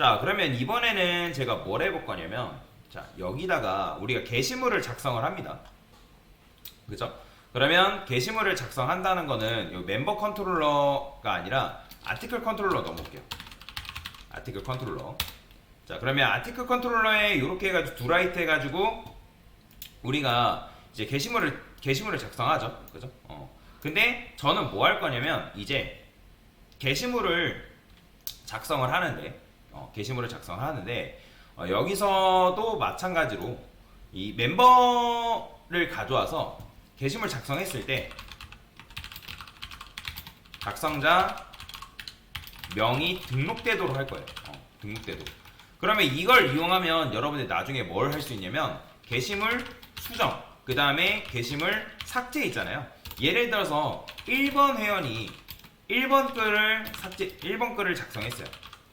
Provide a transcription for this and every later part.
자, 그러면 이번에는 제가 뭘 해볼 거냐면, 자, 여기다가 우리가 게시물을 작성을 합니다. 그죠? 그러면 게시물을 작성한다는 거는 요 멤버 컨트롤러가 아니라 아티클 컨트롤러 넘어올게요. 아티클 컨트롤러. 자, 그러면 아티클 컨트롤러에 이렇게 해가지고 두 라이트 해가지고 우리가 이제 게시물을 게시물을 작성하죠. 그죠? 어. 근데 저는 뭐 할 거냐면 이제 게시물을 작성을 하는데 어, 게시물을 작성을 하는데 어, 여기서도 마찬가지로 이 멤버를 가져와서 게시물 작성했을 때 작성자 명이 등록되도록 할 거예요. 어, 등록되도록. 그러면 이걸 이용하면 여러분들 나중에 뭘 할 수 있냐면 게시물 수정, 그 다음에 게시물 삭제 있잖아요. 예를 들어서 1번 회원이 1번 글을 삭제, 1번 글을 작성했어요.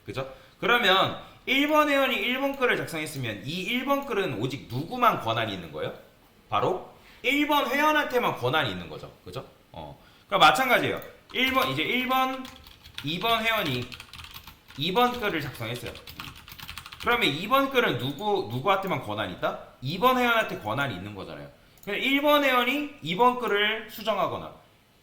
그죠? 그러면 1번 회원이 1번 글을 작성했으면 이 1번 글은 오직 누구만 권한이 있는 거예요? 바로 1번 회원한테만 권한이 있는 거죠. 그죠? 어. 그러니까 마찬가지예요. 1번, 이제 1번, 2번 회원이 2번 글을 작성했어요. 그러면 2번 글은 누구, 누구한테만 권한이 있다? 2번 회원한테 권한이 있는 거잖아요. 그냥 1번 회원이 2번 글을 수정하거나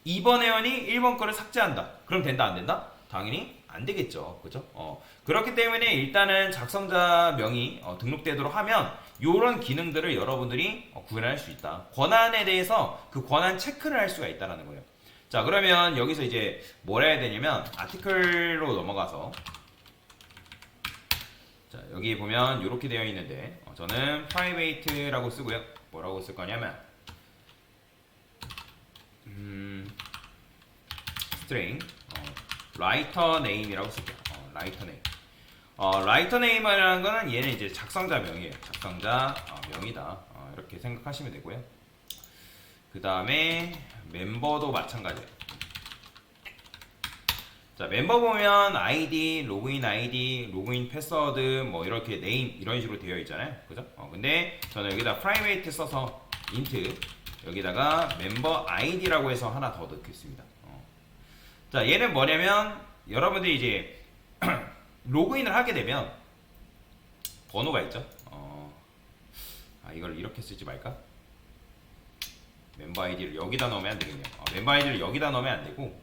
2번 회원이 1번 글을 삭제한다. 그럼 된다, 안 된다? 당연히 안 되겠죠. 그죠? 어. 그렇기 때문에 일단은 작성자 명이 어, 등록되도록 하면 이런 기능들을 여러분들이 어, 구현할 수 있다. 권한에 대해서 그 권한 체크를 할 수가 있다는 거예요. 자, 그러면 여기서 이제 뭘 해야 되냐면 아티클로 넘어가서 자, 여기 보면 이렇게 되어 있는데 어, 저는 private라고 쓰고요. 뭐라고 쓸 거냐면 음, string 어, writer name이라고 쓸게요. 어, writer name. 어, writer name이라는 거는 얘는 이제 작성자 명이에요. 작성자 어, 명이다. 어, 이렇게 생각하시면 되고요. 그 다음에 멤버도 마찬가지예요. 자 멤버 보면 아이디, 로그인 아이디, 로그인 패스워드 뭐 이렇게 네임 이런 식으로 되어 있잖아요. 그죠? 어, 근데 저는 여기다 프라이베이트 써서 인트 여기다가 멤버 아이디라고 해서 하나 더 넣겠습니다. 어. 자 얘는 뭐냐면 여러분들이 이제 로그인을 하게 되면 번호가 있죠. 어, 아 이걸 이렇게 쓰지 말까? 멤버 아이디를 여기다 넣으면 안 되겠네요. 어, 멤버 아이디를 여기다 넣으면 안 되고,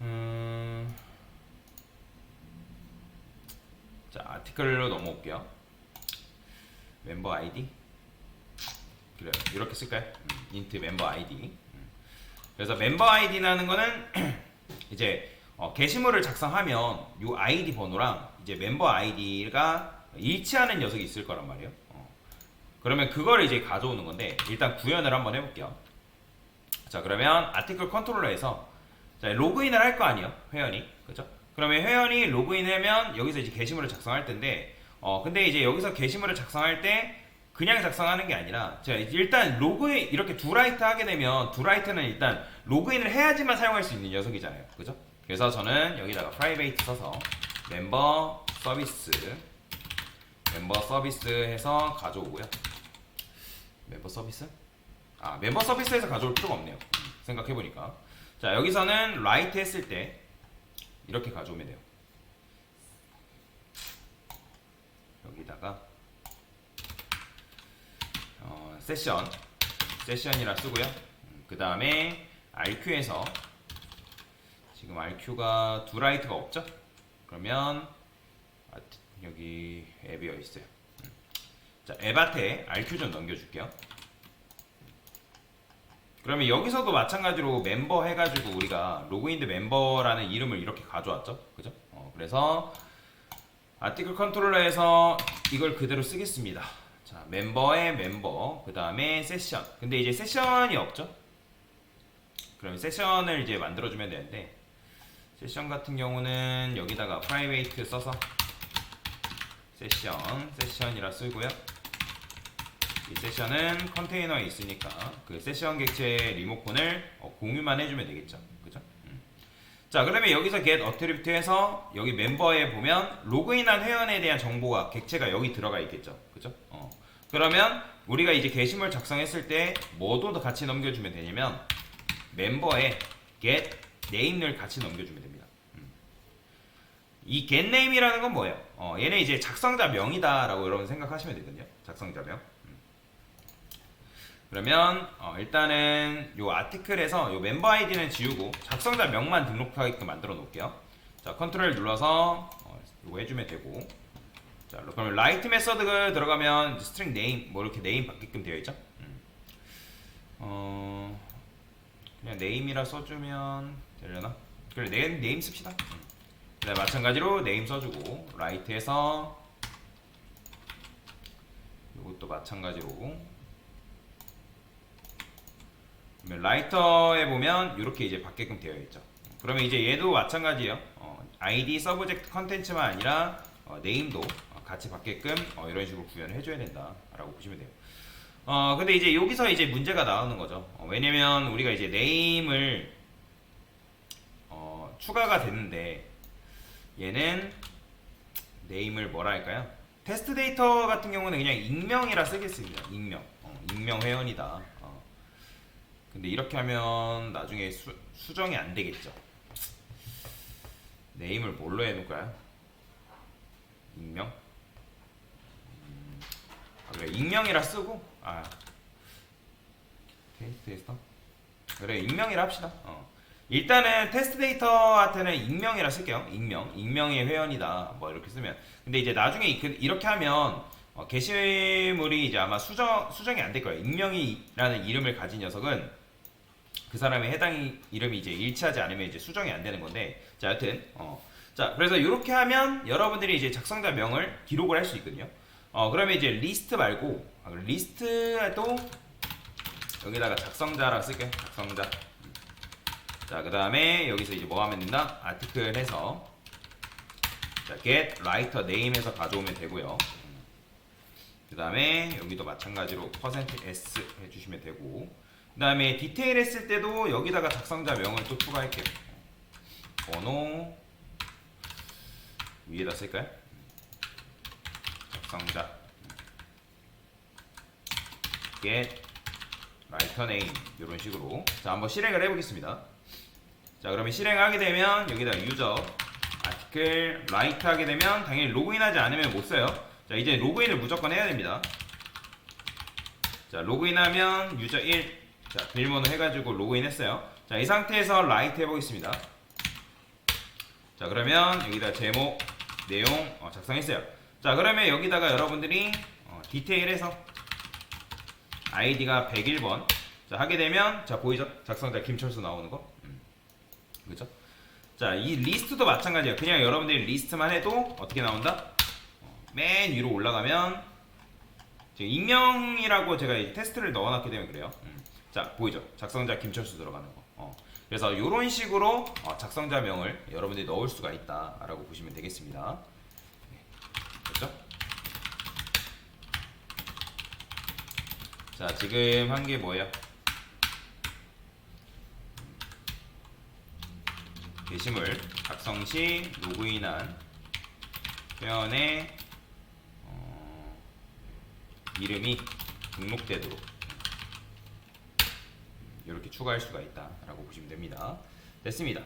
음, 자 아티클로 넘어올게요. 멤버 아이디 그래요. 이렇게 쓸까요? 음, 인트 멤버 아이디. 음. 그래서 멤버 아이디라는 거는 이제 어, 게시물을 작성하면 요 아이디 번호랑 이제 멤버 아이디가 일치하는 녀석이 있을 거란 말이에요. 어. 그러면 그거를 이제 가져오는 건데 일단 구현을 한번 해볼게요. 자 그러면 아티클 컨트롤러에서 자, 로그인을 할 거 아니에요 회원이 그죠? 그러면 회원이 로그인하면 여기서 이제 게시물을 작성할 텐데 어 근데 이제 여기서 게시물을 작성할 때 그냥 작성하는 게 아니라 자 일단 로그인 이렇게 두 라이트 하게 되면 두 라이트는 일단 로그인을 해야지만 사용할 수 있는 녀석이잖아요. 그죠? 그래서 저는 여기다가 프라이베이트 써서 멤버 서비스 멤버 서비스 해서 가져오고요. 멤버 서비스? 아 멤버 서비스에서 가져올 필요가 없네요. 음, 생각해보니까. 자 여기서는 라이트 했을 때 이렇게 가져오면 돼요. 여기다가 어, 세션 세션이라 쓰고요. 그 다음에 RQ에서 지금 RQ가 두 라이트가 없죠? 그러면 아, 여기 앱이 어디 있어요. 음. 자 앱한테 RQ 좀 넘겨줄게요. 그러면 여기서도 마찬가지로 멤버 해가지고 우리가 로그인드 멤버라는 이름을 이렇게 가져왔죠? 그죠? 어, 그래서 아티클 컨트롤러에서 이걸 그대로 쓰겠습니다 자 멤버의 멤버 그 다음에 세션 근데 이제 세션이 없죠 그럼 세션을 이제 만들어주면 되는데 세션 같은 경우는 여기다가 프라이베이트 써서 세션 세션이라 쓰고요 이 세션은 컨테이너에 있으니까 그 세션 객체 리모컨을 어, 공유만 해주면 되겠죠. 그죠? 음. 자, 그러면 여기서 get attribute에서 여기 멤버에 보면 로그인한 회원에 대한 정보가 객체가 여기 들어가 있겠죠. 그죠? 어. 그러면 우리가 이제 게시물 작성했을 때 뭐도 더 같이 넘겨주면 되냐면 멤버에 get name를 같이 넘겨주면 됩니다. 음. 이 getName이라는 건 뭐예요? 어, 얘는 이제 작성자 명이다라고 여러분 생각하시면 되거든요. 작성자 명. 음. 그러면 어, 일단은 요 아티클에서 요 멤버 아이디는 지우고 작성자 명만 등록하게끔 만들어 놓을게요. 자, 컨트롤 눌러서 어, 이거 해주면 되고. 자, 그러면 라이트 메서드가 들어가면 스트링 네임 뭐 이렇게 네임 받게끔 되어 있죠. 음. 어, 그냥 네임이라 써주면 되려나? 그래 네임 네임 씁시다. 음. 그다음 마찬가지로 네임 써주고 라이트에서 이것도 마찬가지로 라이터에 보면 이렇게 이제 받게끔 되어 있죠. 그러면 이제 얘도 마찬가지예요. 어, ID 서브젝트 컨텐츠만 아니라 어, 네임도 어, 같이 받게끔 어, 이런 식으로 구현을 해줘야 된다라고 보시면 돼요. 어 근데 이제 여기서 이제 문제가 나오는 거죠. 어, 왜냐면 우리가 이제 네임을 어, 추가가 됐는데 얘는 네임을 뭐라 할까요? 테스트 데이터 같은 경우는 그냥 익명이라 쓰겠습니다. 익명. 어, 익명 회원이다. 어. 근데 이렇게 하면 나중에 수, 수정이 안 되겠죠. 네임을 뭘로 해놓을까요? 익명? 그래 익명이라 쓰고 아 테스트 데이터 그래 익명이라 합시다. 어. 일단은 테스트 데이터한테는 익명이라 쓸게요. 익명, 익명의 회원이다. 뭐 이렇게 쓰면. 근데 이제 나중에 이- 그- 이렇게 하면 어, 게시물이 이제 아마 수정 수정이 안 될 거예요. 익명이라는 이름을 가진 녀석은 그 사람의 해당 이름이 이제 일치하지 않으면 이제 수정이 안 되는 건데. 자, 여튼 어. 자, 그래서 이렇게 하면 여러분들이 이제 작성자 명을 기록을 할 수 있거든요. 어, 그러면 이제 리스트 말고 아, 리스트에도 여기다가 작성자라 쓸게요. 작성자. 자, 그 다음에 여기서 이제 뭐 하면 된다? 아티클 해서 자, get writer name에서 가져오면 되고요. 그 다음에 여기도 마찬가지로 %s 해주시면 되고 그 다음에 디테일 했을 때도 여기다가 작성자 명을 또 추가할게요. 번호 위에다 쓸까요? 작성자 get writer name 이런 식으로 자 한번 실행을 해보겠습니다. 자 그러면 실행하게 되면 여기다 유저 아티클 라이트 하게 되면 당연히 로그인하지 않으면 못 써요. 자 이제 로그인을 무조건 해야 됩니다. 자 로그인하면 유저 1, 자 비밀번호 해가지고 로그인 했어요. 자 이 상태에서 라이트 해보겠습니다. 자 그러면 여기다 제목 내용 어, 작성했어요. 자 그러면 여기다가 여러분들이 어, 디테일해서 아이디가 101번 자 하게 되면 자 보이죠? 작성자 김철수 나오는 거. 음. 그죠? 자, 이 리스트도 마찬가지예요. 그냥 여러분들이 리스트만 해도 어떻게 나온다? 어, 맨 위로 올라가면 지금 익명이라고 제가 이 테스트를 넣어놨기 때문에 그래요. 음. 자, 보이죠? 작성자 김철수 들어가는 거. 어. 그래서 이런 식으로 어, 작성자명을 여러분들이 넣을 수가 있다라고 보시면 되겠습니다. 네. 됐죠? 자, 지금 한 게 뭐예요? 게시물 작성 시 로그인한 회원의 어, 이름이 등록되도록 이렇게 추가할 수가 있다라고 보시면 됩니다. 됐습니다.